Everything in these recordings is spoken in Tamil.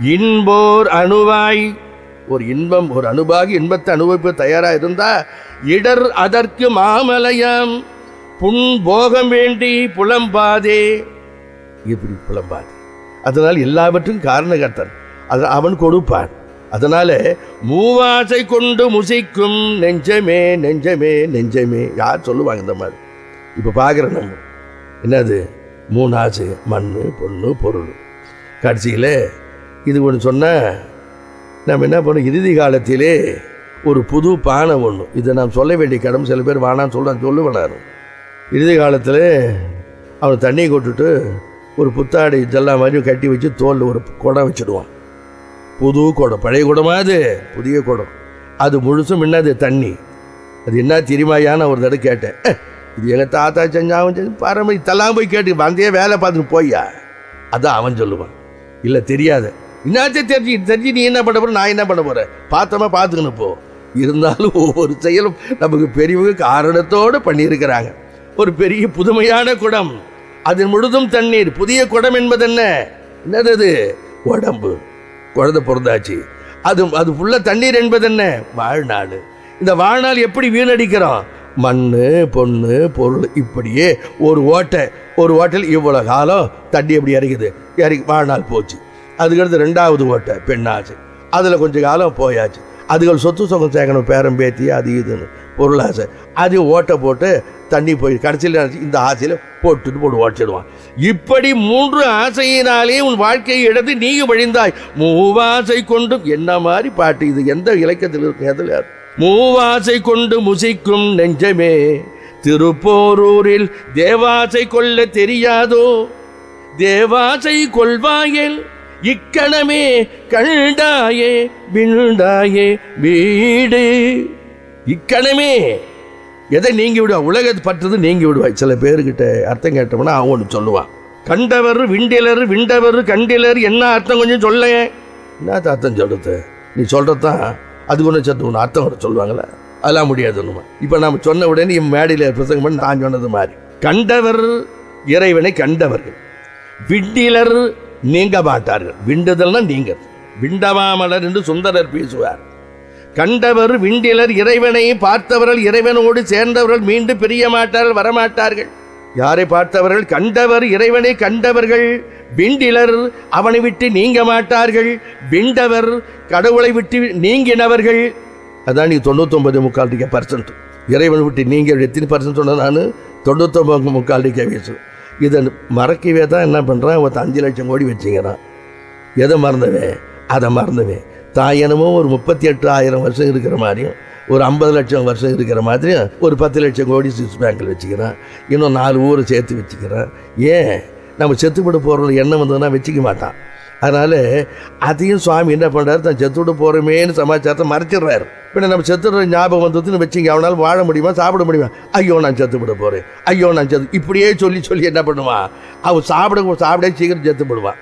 இன்போர் அணுவாய். ஒரு இன்பம் ஒரு அணுபாகி இன்பத்தை அனுபவிப்பு தயாராக இருந்தா இடர் அதற்கு மாமலையாம். புண் போகம் வேண்டி புலம்பாதே. இப்படி புலம்பாதே. அதனால் எல்லாவற்றும் காரணகர்த்தன் அது அவன் கொடுப்பான். அதனால மூவாசை கொண்டு முசிக்கும் நெஞ்சமே நெஞ்சமே நெஞ்சமே. யார் சொல்லுவாங்க இந்த மாதிரி? இப்போ பார்க்குறோம் நம்ம. என்னது? மூணு ஆசை மண் பொண்ணு பொருள். கடைசியில் இது ஒன்று சொன்னால் நம்ம என்ன பண்ணோம் இறுதி காலத்திலே ஒரு புது பானை ஒன்று இதை நான் சொல்ல வேண்டிய கடமை சில பேர் வானான்னு சொல்ல சொல்லுவேன் நான். இறுதி காலத்தில் அவன் தண்ணி கொட்டுட்டு ஒரு புத்தாடை இதெல்லாம் மாதிரி கட்டி வச்சு தோலில் ஒரு குடம் வச்சுடுவான். புது குடம். பழைய குடமா அது? புதிய குடம். அது முழுசும் என்னது தண்ணி. அது என்ன தெரியுமாயான்னு ஒரு தடவை கேட்டேன். இது எங்கள் தாத்தா செஞ்சாவும் செஞ்சு பாரம்பரிய இதெல்லாம் போய் கேட்டு வந்தே வேலை பார்த்துட்டு போய்யா? அதான் அவன் சொல்லுவான். இல்லை தெரியாது. என்னாச்சும் தெரிஞ்சு தெரிஞ்சு நீ என்ன பண்ண போற நான் என்ன பண்ண போறேன்? பார்த்தோமா பார்த்துக்கணும் போ இருந்தாலும் ஒவ்வொரு செயலும் நமக்கு பெரியவங்க காரணத்தோடு பண்ணியிருக்கிறாங்க. ஒரு பெரிய புதுமையான குடம். அது முழுதும் தண்ணீர். புதிய குடம் என்பது என்ன? என்னது அது? உடம்பு. குழந்தை பிறந்தாச்சு. அது அது ஃபுல்லாக தண்ணீர் என்பது என்ன? வாழ்நாள். இந்த வாழ்நாள் எப்படி வீணடிக்கிறோம்? மண் பொண்ணு பொருள் இப்படியே ஒரு ஓட்டை. ஒரு ஓட்டையில் இவ்வளோ காலம் தண்ணி எப்படி இறங்குது. இறங்கி வாழ்நாள் போச்சு. அதுக்கடுத்து ரெண்டாவது ஓட்டை பெண்ணாச்சு அதில் கொஞ்சம் காலம் போயாச்சு. அதுகள் சொத்து சுகம் சேர்க்கணும் பேரம் பேத்தி அது இதுன்னு பொருளாசை. அது ஓட்டை போட்டு தண்ணி போய் கடைசியில் இந்த ஆசையில் போட்டுட்டு போட்டு ஓட்டிடுவான் இப்படி மூன்று ஆசையினாலே உன் வாழ்க்கையை எடுத்து நீங்க வழிந்தாய். மூவாசை கொண்டும் என்ன மாதிரி பாட்டு இது? எந்த இலக்கியத்தில் இருக்கு? எதில்? மூவாசை கொண்டு முசிக்கும் நெஞ்சமே திருப்போரூரில் தேவாசை கொள்ள தெரியாதோ? தேவாசை கொள்வாயில் இக்கணமே கண்டாயே விழுந்தாயே வீடு. இக்கணமே. எதை நீங்கி விடுவா? உலகத்து பற்றது நீங்கி விடுவாய் சில பேர்கிட்ட அர்த்தம் கேட்டோம்னா அவன் ஒன்று சொல்லுவான் கண்டவர் விண்டிலர் விண்டவர் கண்டிலர் என்ன அர்த்தம் கொஞ்சம் சொல்ல. என்ன அர்த்தம் சொல்றது? நீ சொல்றதான் அது ஒன்று சத்து ஒன்று அர்த்தம் ஒன்று சொல்லுவாங்களே அதெல்லாம் முடியாது ஒன்றுமா இப்போ நம்ம சொன்ன உடனே என் மேடையில் பிரசங்கம் பண்ணி நான் சொன்னது மாதிரி. கண்டவர் இறைவனை கண்டவர்கள். விண்டிலர் நீங்க மாட்டார்கள். விண்டுதல்னா நீங்க. விண்டவாமலர் என்று சுந்தரர் பேசுவார். கண்டவர் விண்டிலர் இறைவனை பார்த்தவர்கள் இறைவனோடு சேர்ந்தவர்கள் மீண்டும் பிரிய மாட்டார்கள் வரமாட்டார்கள். யாரை பார்த்தவர்கள்? கண்டவர் இறைவனை கண்டவர்கள். விண்டிலர் அவனை விட்டு நீங்க மாட்டார்கள். விண்டவர் கடவுளை விட்டு நீங்கினவர்கள். அதான் நீ தொண்ணூத்தொன்பது முக்கால் பர்சன்ட் இறைவனை விட்டு நீங்க எத்தனை பர்சன்ட் சொன்ன நான்? தொண்ணூத்தொம்பது முக்கால் டிக்கே இதை மறக்கவே தான் என்ன பண்ணுறான் ஒருத்த அஞ்சு லட்சம் கோடி வச்சுங்கிறான் எதை மறந்தவன்? அதை மறந்துவேன். தாயனமும் என்னமோ ஒரு முப்பத்தி எட்டு ஆயிரம் வருஷம் இருக்கிற மாதிரியும் ஒரு ஐம்பது லட்சம் வருஷம் இருக்கிற மாதிரியும் ஒரு பத்து லட்சம் கோடி சுவிஸ் பேங்கில் வச்சுக்கிறான். இன்னும் நாலு ஊரை சேர்த்து வச்சுக்கிறான். ஏன்? நம்ம செத்துப்பட போகிற எண்ணம் வந்ததுன்னா வச்சுக்க மாட்டான். அதனால் அதையும் சுவாமி என்ன பண்ணுறாரு தான் செத்துட்டு போகிறோமேன்னு சமாச்சாரத்தை மறைச்சிடுறாரு. பின்ன நம்ம செத்துடுற ஞாபகம் வந்ததுன்னு வச்சுங்க அவனால் வாழ முடியுமா சாப்பிட முடியுமா? ஐயோ நான் செத்துவிட போகிறேன் ஐயோ நான் செத்து இப்படியே சொல்லி சொல்லி என்ன பண்ணுவான் அவன் சாப்பிட சாப்பிட சீக்கிரம் செத்துப்படுவான்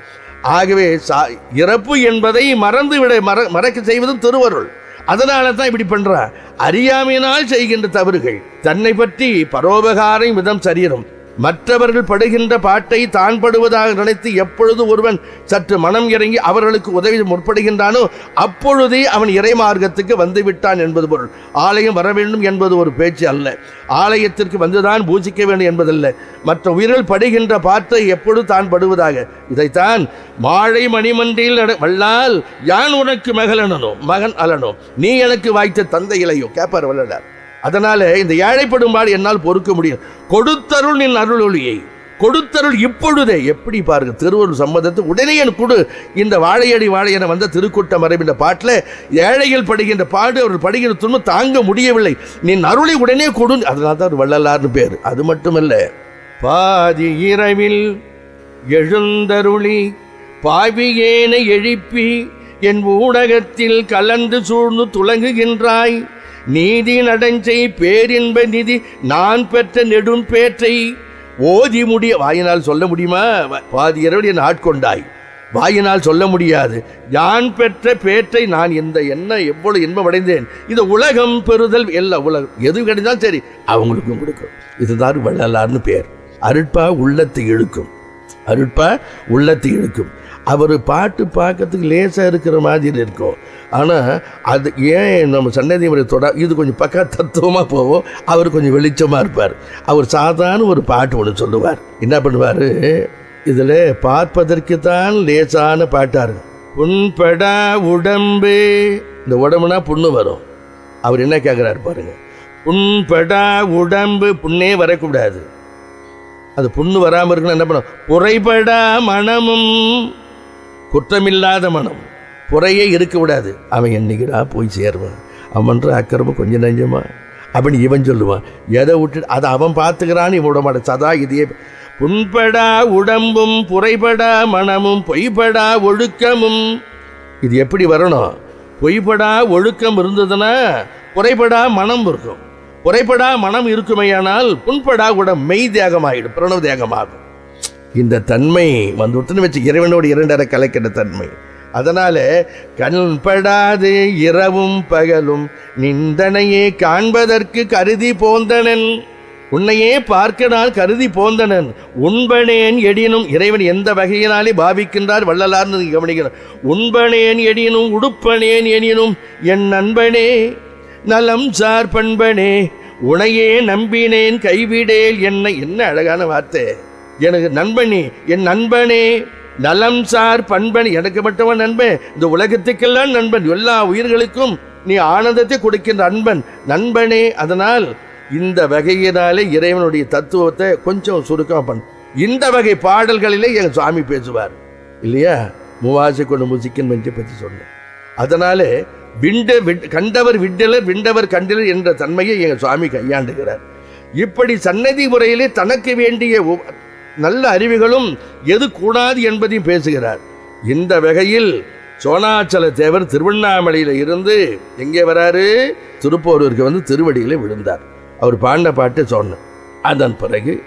ஆகவே சா இறப்பு என்பதை மறந்து விட மற மறக்க செய்வதும் திருவருள். அதனால தான் இப்படி பண்ணுறா அறியாமையினால் செய்கின்ற தவறுகள். தன்னை பற்றி பரோபகாரம் விதம் சரீரம். மற்றவர்கள் படுகின்ற பாட்டை தான் படுவதாக நினைத்து எப்பொழுது ஒருவன் சற்று மனம் இறங்கி அவர்களுக்கு உதவி முற்படுகின்றானோ அப்பொழுதே அவன் இறை மார்க்கத்துக்கு வந்து விட்டான் என்பது பொருள். ஆலயம் வர வேண்டும் என்பது ஒரு பேச்சு அல்ல. ஆலயத்திற்கு வந்துதான் பூஜிக்க வேண்டும் என்பதல்ல. மற்ற உயிர்கள் படுகின்ற பாட்டை எப்பொழுது தான் படுவதாக இதைத்தான் மாழை மணிமண்டியில் நட வல்லால் யான் உனக்கு மகளனோ மகன் அலனோ? நீ எனக்கு வாய்த்த தந்தை இலையோ கேப்பார் வல்லடார் அதனால இந்த ஏழைப்படும்பாடு என்னால் பொறுக்க முடியும். கொடுத்தருள் நின் அருள் ஒளியை கொடுத்தருள் இப்பொழுதே. எப்படி பாருங்க திருவருள் சம்பந்தத்தை உடனே எனக்கு கொடு. இந்த வாழையடி வாழையன வந்த திருக்கூட்ட மறைவு இந்த பாட்டில் ஏழைகள் படுகின்ற பாடு அவர்கள் படுகிற துன்பம் தாங்க முடியவில்லை. நீ அருளை உடனே கொடு. அதனால தான் வள்ளலார்னு பேர். அது மட்டுமல்ல பாதி இரவில் எழுந்தருளி பாவியேனை எழுப்பி என் ஊடகத்தில் கலந்து சூழ்ந்து துலங்குகின்றாய். நீதி நடஞ்சை பேரின்ப நிதி நான் பெற்ற நெடும் பேற்றை. ஓதி முடிய வாயினால் சொல்ல முடியுமா? பாதி இரவு ஆட்கொண்டாய். வாயினால் சொல்ல முடியாது. யான் பெற்ற பேற்றை நான் இந்த என்ன எவ்வளவு இன்பம் அடைந்தேன். இது உலகம் பெறுதல் எல்லாம் உலகம். எது கிடைத்தாலும் சரி அவங்களுக்கும் கொடுக்கும். இதுதான் வள்ளலார்னு பேர். அருட்பா உள்ளத்தை இழுக்கும். அருட்பா உள்ளத்தை இழுக்கும் அவர் பாட்டு பார்க்கறதுக்கு லேசாக இருக்கிற மாதிரி இருக்கும். ஆனால் அது ஏன் நம்ம சன்னதி முறை தொட இது கொஞ்சம் பக்கா தத்துவமாக போவோம். அவர் கொஞ்சம் வெளிச்சமாக இருப்பார். அவர் சாதாரண ஒரு பாட்டு ஒன்று சொல்லுவார். என்ன பண்ணுவார்? இதில் பார்ப்பதற்கு தான் லேசான பாட்டாக இருக்கும். புண்படா உடம்பு இந்த உடம்புனா புண்ணு வரும். அவர் என்ன கேட்குறாரு பாருங்க. புண்படா உடம்பு புண்ணே வரக்கூடாது. அது புண்ணு வராமல் இருக்கணும் என்ன பண்ணும்? புறைபடா மனமும் குற்றமில்லாத மனம் புறையே இருக்க விடாது. அவன் என்னைக்குடா போய் சேருவான்? அவன்ற அக்கிரமம் கொஞ்சம் நஞ்சமா? அப்படின்னு இவன் சொல்லுவான். எதை விட்டு அதை அவன் பார்த்துக்கிறான்னு இவன் விட மாட்டான். சதா இதையே புண்படா உடம்பும் புறைபடா மனமும் பொய்படா ஒழுக்கமும். இது எப்படி வரணும்? பொய்படா ஒழுக்கம் இருந்ததுன்னா குறைபடா மனம் இருக்கும். குறைபடா மனம் இருக்குமையானால் புண்படா கூட மெய் தியாகமாகிடும் பிரணவ தியாகமாகும். இந்த தன்மை வந்துட்டுன்னு வச்சு இறைவனோடு இரண்டரை கலைக்கிற தன்மை. அதனால கண்படாது இரவும் பகலும் நிந்தனையே காண்பதற்கு கருதி போந்தனன். உன்னையே பார்க்க நான் கருதி போந்தனன். உண்பனேன் எடினும் இறைவன் எந்த வகையினாலே பாவிக்கின்றார் வள்ளலார்னு நீங்க கவனிக்கணும் உண்பனேன் எடினும் உடுப்பனேன் எனினும் என் நண்பனே. நலம் சார் பண்பனே உனையே நம்பினேன் கைவிடேல் என்ன. என்ன அழகான வார்த்தை. எனக்கு நண்பனே என் நண்பனே நலம் சார் பண்பன். எனக்கு மட்டுமன் நண்பன்? இந்த உலகத்துக்கெல்லாம் நண்பன். எல்லா உயிர்களுக்கும் நீ ஆனந்தத்தை கொடுக்கின்ற அன்பன். நண்பனே அதனால் இந்த வகையினாலே இறைவனுடைய தத்துவத்தை கொஞ்சம் சுருக்கமாக பண்ண. இந்த வகை பாடல்களிலே எங்கள் சுவாமி பேசுவார். இல்லையா? முவாசி கொண்டு முசிக்கன் மஞ்சை பற்றி சொன்னேன். அதனாலே விண்ட விட்- கண்டவர் விண்டலர் விண்டவர் கண்டலர் என்ற தன்மையை எங்கள் சுவாமி கையாண்டுகிறார். இப்படி சன்னதி முறையிலே தனக்கு வேண்டிய நல்ல அறிவுகளும் எது கூடாது என்பதையும் பேசுகிறார். இந்த வகையில் சோனாச்சல தேவர் திருவண்ணாமலையில் இருந்து எங்கே வராரு? திருப்போரூருக்கு வந்து திருவடியில் விழுந்தார். அவர் பாண்ட பாட்டு சொன்னார் அதன் பிறகு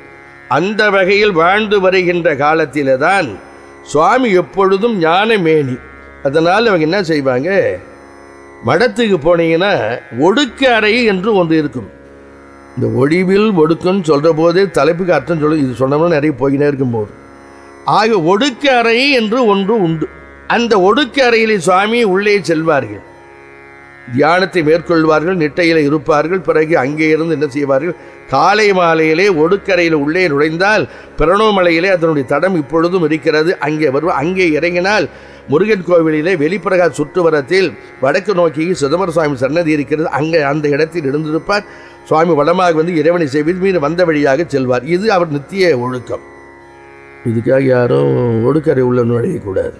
அந்த வகையில் வாழ்ந்து வருகின்ற காலத்தில்தான் சுவாமி எப்பொழுதும் ஞானமேனி. அதனால் அவங்க என்ன செய்வாங்க? மடத்துக்கு போனீங்கன்னா ஒடுக்க அறை என்று ஒன்று இருக்கும். இந்த ஒழிவில் ஒடுக்கம்னு சொல்கிற போதே தலைப்புக்கு அர்த்தம் சொல்லு இது சொன்னோம்னா நிறைய போயினே இருக்கும்போது. ஆக ஒடுக்க அறை என்று ஒன்று உண்டு. அந்த ஒடுக்க அறையிலே சுவாமி உள்ளே செல்வார்கள். தியானத்தை மேற்கொள்வார்கள் நிட்டையில் இருப்பார்கள் பிறகு அங்கே இருந்து என்ன செய்வார்கள்? காலை மாலையிலே ஒடுக்கரையில் உள்ளே நுழைந்தால் பிரணவமலையிலே அதனுடைய தடம் இப்பொழுதும் இருக்கிறது. அங்கே வருவோம் அங்கே இறங்கினால் முருகன் கோவிலிலே வெளிப்பிரகா சுற்றுவரத்தில் வடக்கு நோக்கி சிதம்பர சுவாமி சன்னதி இருக்கிறது. அங்கே அந்த இடத்தில் இருந்திருப்பார். சுவாமி வளமாக வந்து இறைவனை செய்வது மீது வந்த வழியாக செல்வார். இது அவர் நித்திய ஒழுக்கம். இதுக்காக யாரும் ஒடுக்கரை உள்ள நுழையக்கூடாது.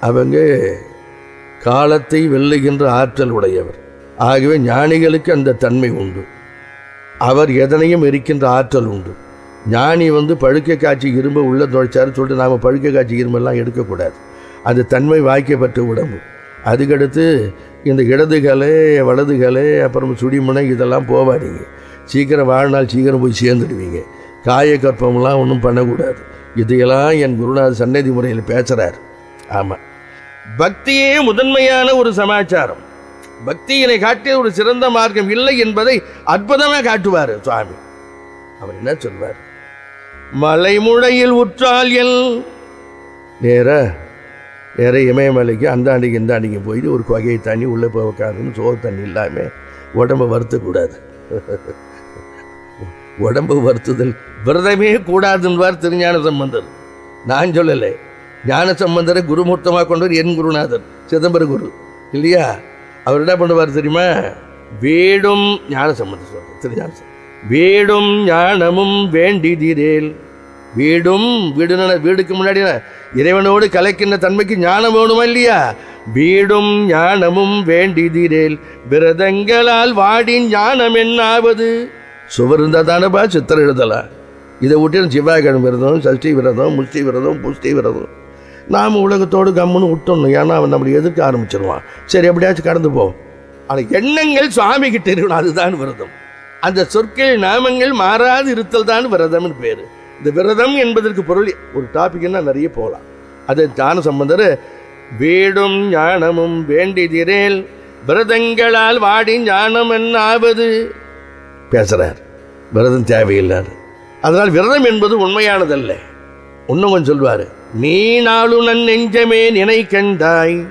அவங்க காலத்தை வெல்லுகின்ற ஆற்றல் உடையவர். ஆகவே ஞானிகளுக்கு அந்த தன்மை உண்டு. அவர் எதனையும் எரிக்கின்ற ஆற்றல் உண்டு. ஞானி வந்து பழுக்க காட்சி இரும்பு உள்ள நுழைச்சாரு சொல்லிட்டு நாம் பழுக்க காட்சி இரும்பெல்லாம் எடுக்கக்கூடாது. அது தன்மை வாய்க்கப்பட்ட உடம்பு அதுக்கடுத்து இந்த இடதுகளே வலதுகளே அப்புறம் சுடிமுனை இதெல்லாம் போவாதீங்க. சீக்கிரம் வாழ்நாள் சீக்கிரம் போய் சேர்ந்துடுவீங்க. காயக்கற்பம்லாம் ஒன்றும் பண்ணக்கூடாது. இதையெல்லாம் என் குருநாத சன்னதி முறையில் பேசுகிறார் ஆமாம் பக்தியே முதன்மையான ஒரு சமாச்சாரம். பக்தியினை காட்டிய ஒரு சிறந்த மார்க்கம் இல்லை என்பதை அற்புதமாக காட்டுவார் சுவாமி. அவர் என்ன சொல்வார்? மலைமுழையில் உற்றால் எல். நேர வேறு இமயமலைக்கு அந்தாண்டிக்கு இந்தாண்டிக்கு போயிட்டு ஒரு குகையை தண்ணி உள்ளே போய் உட்காருன்னு சோறு தண்ணி இல்லாமல் உடம்பை வருத்தக்கூடாது. உடம்பு வருத்துதல் விரதமே கூடாதுன்பார் திருஞான சம்பந்தர். நான் சொல்லலை. ஞான சம்பந்தரை குருமூர்த்தமாக கொண்டவர் என் குருநாதர் சிதம்பர குரு. இல்லையா? அவர் என்ன பண்ணுவார் தெரியுமா? வேடும் ஞான சம்பந்தர் சொல்கிறார் திருஞான வேடும் ஞானமும் வேண்டிதிரேல் வீடும் வீடுன வீடுக்கு முன்னாடி இறைவனோடு கலைக்கின்ற தன்மைக்கு ஞானம் வேணுமா இல்லையா? வீடும் ஞானமும் வேண்டிதிரேல். விரதங்களால் வாடி ஞானம் என்னாவது? சுவர் இருந்தால் தானேப்பா சித்திரம் எழுதலாம். இதை விட்டு சிவாகன் விரதம் சஷ்டி விரதம் முஷ்டி விரதம் புஷ்டி விரதம். நாம் உலகத்தோடு கம்முன்னு விட்டணும் ஏன்னா அவன் நம்மளை எதிர்க்க ஆரம்பிச்சிருவான். சரி எப்படியாச்சும் கடந்து போ. ஆனால் எண்ணங்கள் சுவாமி கிட்ட இருக்கணும் அதுதான் விரதம். அந்த சொற்கள் நாமங்கள் மாறாது இருத்தல் தான் விரதம்னு பேர். இந்த விரதம் என்பதற்கு பொருள் ஒரு டாபிக்னா நிறைய போகலாம். அது ஞான சம்பந்தர் வீடும் ஞானமும் வேண்டிதிரேல் விரதங்களால் வாடி ஞானம் என்னாவது? பேசுகிறார் விரதம் தேவையில்லாது. அதனால் விரதம் என்பது உண்மையானதல்ல. இன்னும் கொஞ்சம் சொல்வார் நீ நாளும் நன் நெஞ்சமே நினை கண்டாய்.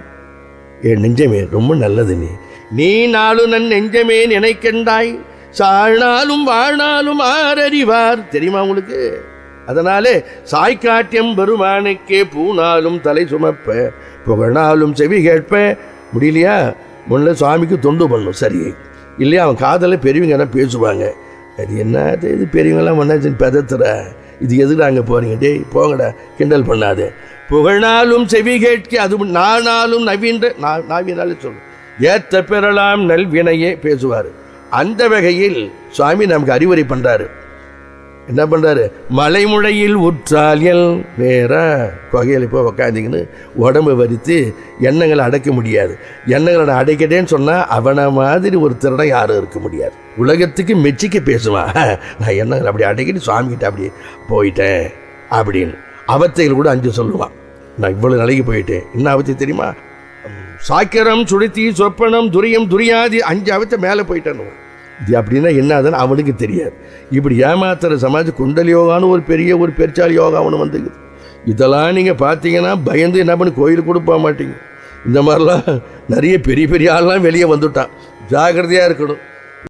என் நெஞ்சமே ரொம்ப நல்லது நீ. நீ நாளும் நன் நெஞ்சமே நினை கண்டாய். சாழ்நாளும் வாழ்நாளும் ஆரறிவார் தெரியுமா உங்களுக்கு? அதனாலே சாய்க்காட்டியம் பெருமானுக்கே பூனாலும் தலை சுமப்ப புகழாலும் செவி கேட்ப. முடியலையா? முன்ன சுவாமிக்கு தொண்டு பண்ணும். சரி. இல்லையா? அவன் காதல பெரியவங்க என்ன பேசுவாங்க. அது என்ன? இது பெரியவங்கெல்லாம் ஒன்றாச்சு பதத்துற. இது எதுக்கு அங்கே போறீங்க? டேய் போங்கடா. கிண்டல் பண்ணாதே. புகழ்னாலும் செவி கேட்க அது நானாலும் நவீன்ற நான் நாவினாலே சொல்லு. ஏத்த பெறலாம் நல்வினையே பேசுவார். அந்த வகையில் சுவாமி நமக்கு அறிவுரை பண்ணுறாரு என்ன பண்றாரு? மலைமுழையில் உற்றாலியல் நேரா கொகையில் இப்போ உக்காந்திங்கன்னு உடம்பு வரித்து எண்ணங்களை அடைக்க முடியாது. எண்ணங்களை அடைக்கட்டேன்னு சொன்னால் அவனை மாதிரி ஒரு திருடன் யாரும் இருக்க முடியாது. உலகத்துக்கு மெச்சிக்க பேசுவான் நான் எண்ணங்களை அப்படி அடைக்கிட்டு சுவாமிகிட்ட அப்படி போயிட்டேன் அப்படின்னு. அவத்தைகள் கூட அஞ்சு சொல்லுவான் நான் இவ்வளோ நிலைக்கு போயிட்டேன். என்ன அவத்தை தெரியுமா? சாக்கிரம் சுளுத்தி சொப்பனம் துரியம் துரியாதி அஞ்சு அவத்தை மேலே போயிட்டேன்னு. இது அப்படின்னா என்ன அவனுக்கு தெரியாது. இப்படி ஏமாத்துற சமாஜ் குண்டல் யோகான்னு ஒரு பெரிய ஒரு பெருச்சால் யோகா ஒன்று வந்துக்குது. இதெல்லாம் நீங்கள் பார்த்தீங்கன்னா பயந்து என்ன பண்ணி கோயிலுக்கு கூட போக மாட்டீங்க. இந்த மாதிரிலாம் நிறைய பெரிய பெரிய ஆள்லாம் வெளியே வந்துட்டான். ஜாக்கிரதையாக இருக்கணும்.